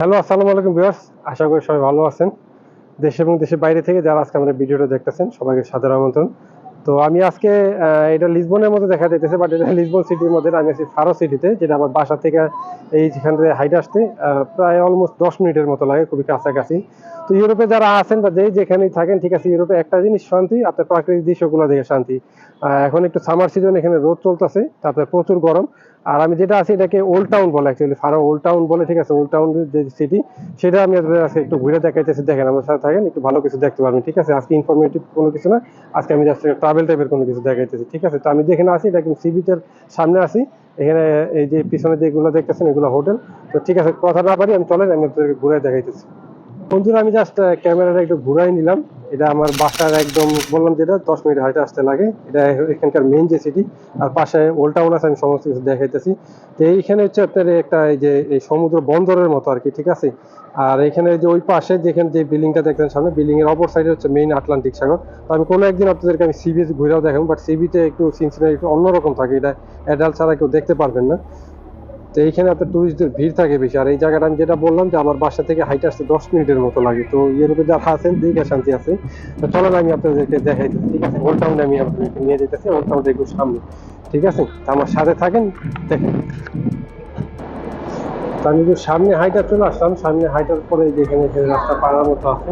Hello, আসসালামু আলাইকুম viewers. আশা করি সবাই ভালো আছেন। দেশ এবং দেশের বাইরে থেকে যারা আজকে আমরা ভিডিওটা দেখতেছেন, সবাইকে সাদর আমন্ত্রণ। তো আমি আজকে এটা লিসবনের মধ্যে দেখা যাইতেছে বাট এটা লিসবন সিটির মধ্যে, আমি আছি ফারো সিটিতে, যেটা আমার বাসা থেকে এই যেখান থেকে হাইট আসতে প্রায় অলমোস্ট দশ মিনিটের মতো লাগে, খুবই কাছাকাছি। তো ইউরোপে যারা আছেন বা যেই যেখানেই থাকেন, ঠিক আছে, ইউরোপে একটা জিনিস শান্তি আপনার প্রাকৃতিক দৃশ্যগুলো দেখে শান্তি। এখন একটু সামার সিজন এখানে রোদ চলতেছে, তারপরে প্রচুর গরম। আর আমি যেটা আছি এটাকে ওল্ড টাউন বলে অ্যাকচুয়ালি ফারো ওল্ড টাউন বলে, ঠিক আছে? ওল্ড টাউন যে সিটি সেটা আমি আপনাদের আজকে একটু ঘুরে দেখাইতেছি। দেখেন, আমার সাথে থাকেন, একটু ভালো কিছু দেখতে পারবেন, ঠিক আছে? আজকে ইনফরমেটিভ কোনো কিছু না, আজকে আমি জাস্ট ট্রাভেল টাইপের কোনো কিছু দেখাইতেছি, ঠিক আছে? তো আমি যেখানে আসি এটা কিন্তু সি বিচের সামনে আসি এখানে এই যে পিছনে যেগুলো দেখতেছেন, এগুলো হোটেল তো ঠিক আছে, কথা না পারি আমি চলেন, আমি আপনাদেরকে ঘুরে দেখাইতেছি। বন্ধুরা, আমি জাস্ট ক্যামেরাটা একটু ঘুরাই নিলাম। এটা আমার বাসার একদম, বললাম যেটা, দশ মিনিট হাইটে আসতে লাগে। এটা এখানকার মেইন যে সিটি আর পাশে ওল্ড টাউন আছে, আমি সমস্ত কিছু দেখাইতেছি। তো এইখানে হচ্ছে আপনার একটা, এই যে, এই সমুদ্র বন্দরের মতো আর কি, ঠিক আছে? আর এখানে যে ওই পাশে, যেখানে যে বিল্ডিংটা দেখতেন সামনে বিল্ডিং এর অপর সাইডে হচ্ছে মেইন আটলান্টিক সাগর। তো আমি কোনো একদিন আপনাদেরকে আমি সি ঘুরেও দেখাবো বাট সি বিচে একটু সিনসিনারি একটু অন্যরকম থাকে। এটা অ্যাডাল্ট ছাড়া কেউ দেখতে পারবেন না। তো এইখানে আপনার টুরিস্টদের ভিড় থাকে বেশি। আর এই জায়গাটা আমি যেটা বললাম যে আমার বাসা থেকে হাইটে আসতে দশ মিনিটের মতো লাগে। তো ইউরোপে যারা আছেন দিকে শান্তি আছে। তো চলেন আমি আপনাদেরকে দেখাই দিচ্ছি ঠিক আছে? ওল্ড টাউনে আমি আপনাদেরকে নিয়ে যেতেছি ওল্ড টাউনটা একটু সামনে, ঠিক আছে? তো আমার সাথে থাকেন, দেখেন। তো আমি একটু সামনে হাইটা চলে আসলাম। সামনে হাইটার পরে এই যে এখানে রাস্তা পাড়ার মতো আছে,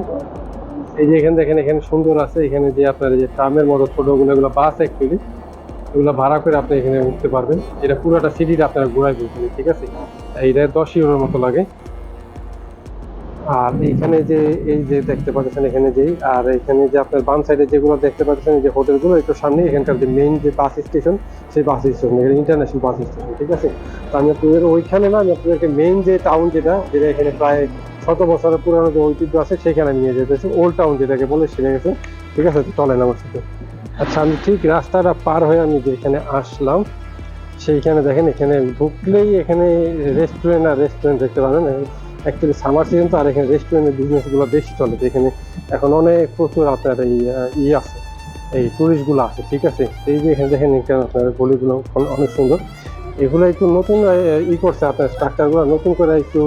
এই যে এখানে দেখেন এখানে সুন্দর আছে। এখানে যে আপনার যে ট্রামের মতো ছোটগুলো এগুলো বাস অ্যাকচুয়ালি এগুলো ভাড়া করে আপনি এখানে উঠতে পারবেন। এটা পুরোটা সিটিটা আপনারা ঘুরাই দিচ্ছেন ঠিক আছে? এইটা দশ ইউরোর মতো লাগে। আর এইখানে যে, এই যে দেখতে পাচ্ছেন এখানে যেই আর এখানে যে আপনার বাম সাইডে যেগুলো দেখতে পাচ্ছেন যে হোটেলগুলো, একটু সামনে এখানকার যে মেইন যে বাস স্টেশন সেই বাস স্টেশন এখানে ইন্টারন্যাশনাল বাস স্টেশন ঠিক আছে? তো আমি আপনাদের ওইখানে না, আমি আপনাদেরকে মেইন যে টাউন যেটা যেটা এখানে প্রায় শত বছরের পুরানো যে ঐতিহ্য আছে সেখানে নিয়ে যেতেছি ওল্ড টাউন যেটাকে বলে সেটা গেছে, ঠিক আছে? চলেন আমার সাথে। আচ্ছা আমি ঠিক রাস্তাটা পার হয়ে আমি যেখানে আসলাম সেইখানে দেখেন এখানে ঢুকলেই এখানে রেস্টুরেন্ট আর রেস্টুরেন্ট দেখতে পাবেন। অ্যাকচুয়ালি সামার সিজন তো আর এখানে রেস্টুরেন্টের বিজনেসগুলো বেশি চলে এখানে এখন অনেক প্রচুর আপনার এই আহ, ই আছে এই টুরিস্টগুলো আছে ঠিক আছে? এই যে এখানে দেখেন এখানে আপনার গলিগুলো অন- অনেক সুন্দর। এগুলো একটু নতুন ই করছে আপনার স্ট্রাকচারগুলো নতুন করে একটু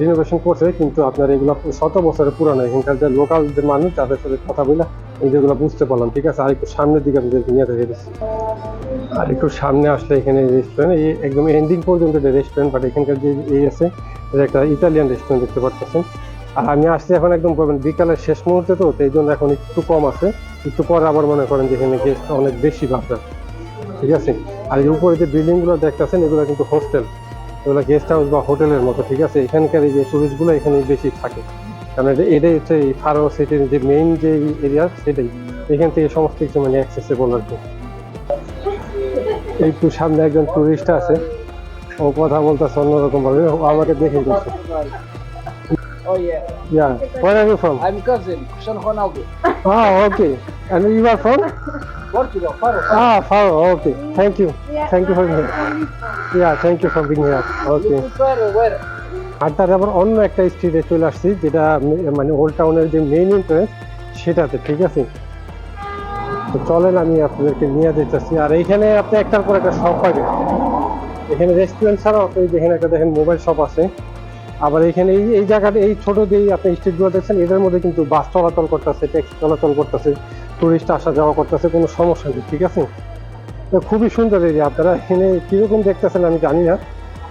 রিনোভেশন করছে, কিন্তু আপনার এগুলো শত বছরের পুরানো এখানকার যে লোকাল যে মানুষ, তাদের সাথে কথা বলে এই যেগুলো বুঝতে পারলাম, ঠিক আছে? আর একটু সামনের দিকে আপনাদেরকে নিয়ে দিচ্ছি আর একটু সামনে আসলে এখানে রেস্টুরেন্ট এই একদম এন্ডিং পর্যন্ত যে রেস্টুরেন্ট বাট এখানকার যে এই আছে এটা একটা ইতালিয়ান রেস্টুরেন্ট দেখতে পাচ্ছেন আর আমি আসছি এখন একদম বিকালের শেষ মুহূর্তে তো এই জন্য এখন একটু কম আছে। একটু পরে আবার মনে করেন যে এখানে গেস্ট অনেক বেশি বাড়বে। ঠিক আছে? আর উপরে যে বিল্ডিংগুলো দেখতেছেন, এগুলো কিন্তু হোস্টেল এগুলো গেস্ট হাউস বা হোটেলের মতো, ঠিক আছে? এখানকার এই যে টুরিস্টগুলো এখানে বেশি থাকে। কারণ এটা- এটাই হচ্ছে এই ফারো সিটির যে মেইন যে এরিয়া সেটাই। এখান থেকে সমস্ত কিছু মানে অ্যাক্সেসেবল আর কি। একটু সামনে একজন টুরিস্ট আছে। ও কথা বলতেছে অন্যরকম ভাবে আমাকে দেখে দিচ্ছে Oh yeah, yeah where are you from I'm cousin Cristiano Ronaldo, ah okay and you are from Portugal, Faro. ah Faro okay thank you Yeah, thank you for being here yeah thank you for being here okay Faro, where? আর তার আবার অন্য একটা স্ট্রিটে চলে আসছি যেটা মানে old টাউনের যে মেইন এন্ট্রেন্স সেটাতে ঠিক আছে তো চলেন আমি আপনাদেরকে নিয়ে যেতেছি আর এইখানে আপনি একটার পর একটা শপ পাবেন এখানে রেস্টুরেন্ট ছাড়াও আপনি যেখানে একটা দেখেন মোবাইল শপ আছে আবার এখানে এই এই জায়গাটা, এই ছোট যেই আপনি স্ট্রিটগুলো দেখছেন এদের মধ্যে কিন্তু বাস চলাচল করতেছে ট্যাক্সি চলাচল করতেছে টুরিস্ট আসা যাওয়া করতেছে, কোনো সমস্যা নেই, ঠিক আছে? তো খুবই সুন্দর এরিয়া আপনারা এখানে কীরকম দেখতেছেন আমি জানি না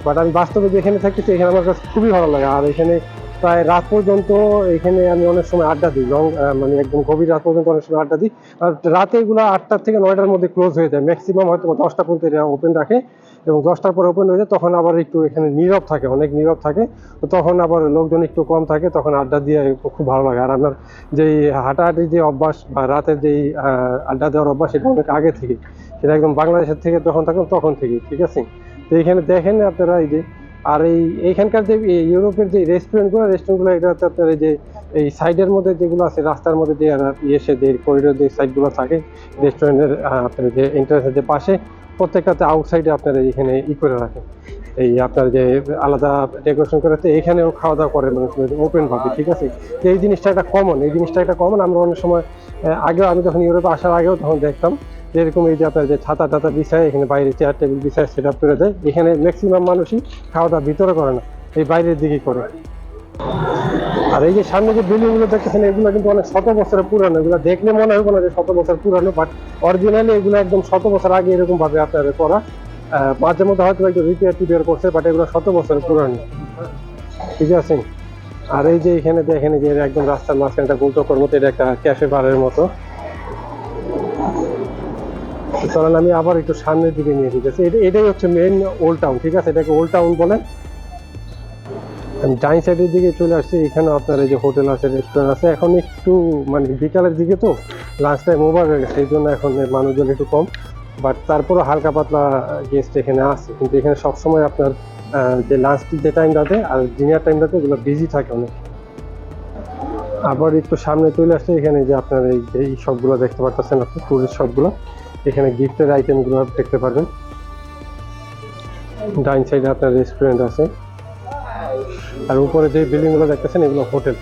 বাট আমি বাস্তবে যেখানে থাকি এখানে আমার কাছে খুবই ভালো লাগে। আর এখানে প্রায় রাত পর্যন্ত এখানে আমি অনেক সময় আড্ডা দিই লং মানে একদম গভীর রাত পর্যন্ত অনেক সময় আড্ডা দিই। আর রাতে এগুলো আটটার থেকে নয়টার মধ্যে ক্লোজ হয়ে যায়। ম্যাক্সিমাম হয়তো দশটা পর্যন্ত এরা ওপেন রাখে এবং দশটার পর ওপেন হয়ে যায়, তখন আবার একটু এখানে নীরব থাকে, অনেক নীরব থাকে। তো তখন আবার লোকজন একটু কম থাকে, তখন আড্ডা দিয়ে খুব ভালো লাগে। আর আপনার যেই হাঁটাহাঁটির যে অভ্যাস বা রাতের যেই আড্ডা দেওয়ার অভ্যাস, সেটা অনেক আগে থেকে। সেটা একদম বাংলাদেশের থেকে যখন থাকেন তখন থেকে, ঠিক আছে? তো এখানে দেখেন আপনারা এই যে আর এই এইখানকার যে ইউরোপের যে রেস্টুরেন্টগুলো রেস্টুরেন্টগুলো এটাতে আপনার এই যে, এই সাইডের মধ্যে যেগুলো আছে, রাস্তার মধ্যে যে ইয়ে যে করিডোর যে সাইডগুলো থাকে রেস্টুরেন্টের আপনার যে এন্ট্রান্সের যে পাশে, প্রত্যেকটাতে আউটসাইডে আপনারা এখানে ই করে রাখে। এই আপনার যে আলাদা ডেকোরেশন করে তো এখানেও খাওয়া দাওয়া করে মানুষ ওপেন ভাবে, ঠিক আছে? তো এই জিনিসটা একটা কমন এই জিনিসটা একটা কমন আমরা অনেক সময় আগেও আমি যখন ইউরোপে আসার আগেও তখন দেখতাম যে এরকম এই যে আপনার যে ছাতা টাতা বিছায়, এখানে বাইরে চেয়ার টেবিল বিছায় সেট আপ করে দেয়। এখানে ম্যাক্সিমাম মানুষই খাওয়া দাওয়া ভিতরে করে না, এই বাইরের দিকেই করে। আর এই যে সামনে যে বিল্ডিংগুলো দেখতেছেন, এগুলো কিন্তু অনেক শত বছরের পুরানো। এগুলো দেখলে মনে হবে না যে শত বছর পুরানো বাট অরিজিনালি এগুলো একদম শত বছর আগে এরকম ভাবে আপনার করা। মাঝে মধ্যে হয়তো একটু রিপেয়ার টিপেয়ার করছে বাট এগুলো শত বছরের পুরানো। ঠিক আছে? আর এই যে এখানে দেখেন যে একদম রাস্তার মাঝখানে একটা গোলচক্কর মতো, এটা একটা ক্যাফে বারের মতো। চলেন, আমি আবার একটু সামনের দিকে নিয়ে যেতেছি। এটা এটাই হচ্ছে মেন ওল্ড টাউন ঠিক আছে? এটাকে ওল্ড টাউন বলেন। আমি ডাইন সাইডের দিকে চলে আসছি এখানে আপনার এই যে হোটেল আছে রেস্টুরেন্ট আছে। এখন একটু মানে বিকালের দিকে তো লাঞ্চ টাইম ওভার হয়ে গেছে, এই জন্য এখন মানুষজন একটু কম। বাট তারপরও হালকা পাতলা গেস্ট এখানে আছে। কিন্তু এখানে সবসময় আপনার যে লাঞ্চ যে টাইমটাতে আর ডিনার টাইমটাতে এগুলো বিজি থাকে অনেক। আবার একটু সামনে চলে আসছে, এখানে যে আপনার এই সবগুলো দেখতে পারতেছেন আপনি টুরিস্ট সবগুলো। এখানে গিফটের আইটেমগুলো দেখতে পারবেন। ডাইন সাইডে আপনার রেস্টুরেন্ট আছে। আর উপরে যে বিল্ডিংগুলো দেখতেছেন, এগুলো হোটেল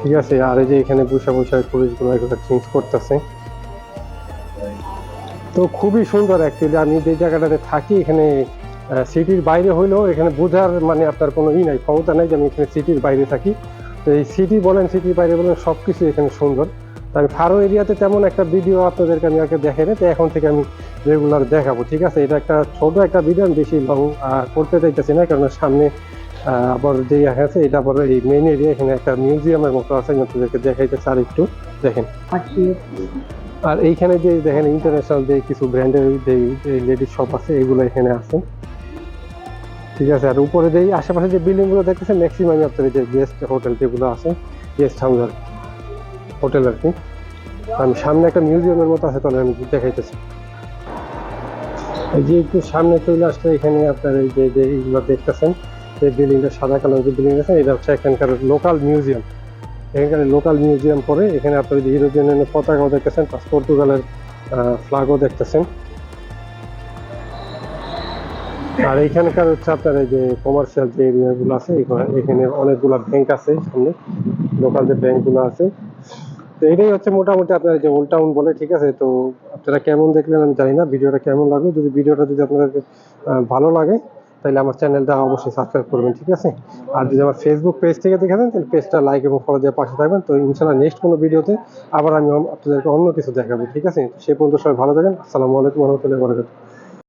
ঠিক আছে, আর এই যে এখানে বসে বসে টুরিস্টগুলো এগুলো চেঞ্জ করতেছে। তো খুবই সুন্দর অ্যাকচুয়ালি আমি যে জায়গাটাতে থাকি, এখানে সিটির বাইরে হইলেও এখানে বোঝার মানে আপনার কোনো ই নাই, ক্ষমতা নাই যে আমি এখানে সিটির বাইরে থাকি। তো এই সিটি বলেন সিটির বাইরে বলেন সব কিছু এখানে সুন্দর। আমি ফারো এরিয়াতে তেমন একটা ভিডিও আপনাদেরকে আমি আগে দেখাই না তো এখন থেকে আমি রেগুলার দেখাবো ঠিক আছে? এটা একটা ছোট একটা ভিডিও আমি বেশি লং করতে চাইতেছি না কারণ সামনে আবার যে আছে এটা আবার এই মেইন এরিয়া এখানে একটা মিউজিয়ামের মতো আছে আমি আপনাদেরকে দেখাইতেছি আর একটু দেখেন। আর এইখানে যে দেখেন ইন্টারন্যাশনাল যে কিছু ব্র্যান্ডের যে লেডিস শপ আছে এগুলো এখানে আছে। ঠিক আছে? আর উপরে যে আশেপাশে যে বিল্ডিংগুলো দেখতেছেন ম্যাক্সিমাম আপনার এই যে গেস্ট হোটেল যেগুলো আছে গেস্ট হাউস আর হোটেল আর কি। আমি সামনে একটা মিউজিয়ামের মতো আছে, তাহলে আমি দেখাইতেছি। এই যে একটু সামনে চলে আসলে এখানে আপনার এই যে এইগুলো দেখতেছেন, যে বিল্ডিংটা সাদা কালার যে বিল্ডিং আছে, এটা হচ্ছে এখানকার লোকাল মিউজিয়াম। এখানকার লোকাল মিউজিয়াম পরে এখানে আপনার যে ইউরোপিয়ান পতাকাও দেখতেছেন প্লাস পর্তুগালের ফ্ল্যাগও দেখতেছেন। আর এখানকার হচ্ছে আপনার এই যে কমার্শিয়াল যে এরিয়াগুলো আছে এখানে অনেকগুলো ব্যাংক আছে সামনে। লোকাল যে ব্যাংকগুলো আছে তো এটাই হচ্ছে মোটামুটি আপনার যে ওল্ড টাউন বলে, ঠিক আছে? তো আপনারা কেমন দেখলেন আমি জানি না, ভিডিওটা কেমন লাগল? যদি ভিডিওটা যদি আপনাদের ভালো লাগে, তাহলে আমার চ্যানেলটা অবশ্যই সাবস্ক্রাইব করবেন, ঠিক আছে? আর যদি আমার ফেসবুক পেজ থেকে দেখে থাকেন, তাহলে পেজটা লাইক এবং ফলো দিয়ে পাশে থাকবেন। তো ইনশাল্লাহ নেক্সট কোনো ভিডিওতে আবার আমি আপনাদেরকে অন্য কিছু দেখাবো, ঠিক আছে? সে পর্যন্ত সবাই ভালো থাকেন। আসসালামু আলাইকুম রহমতুল্লাহ বরকাত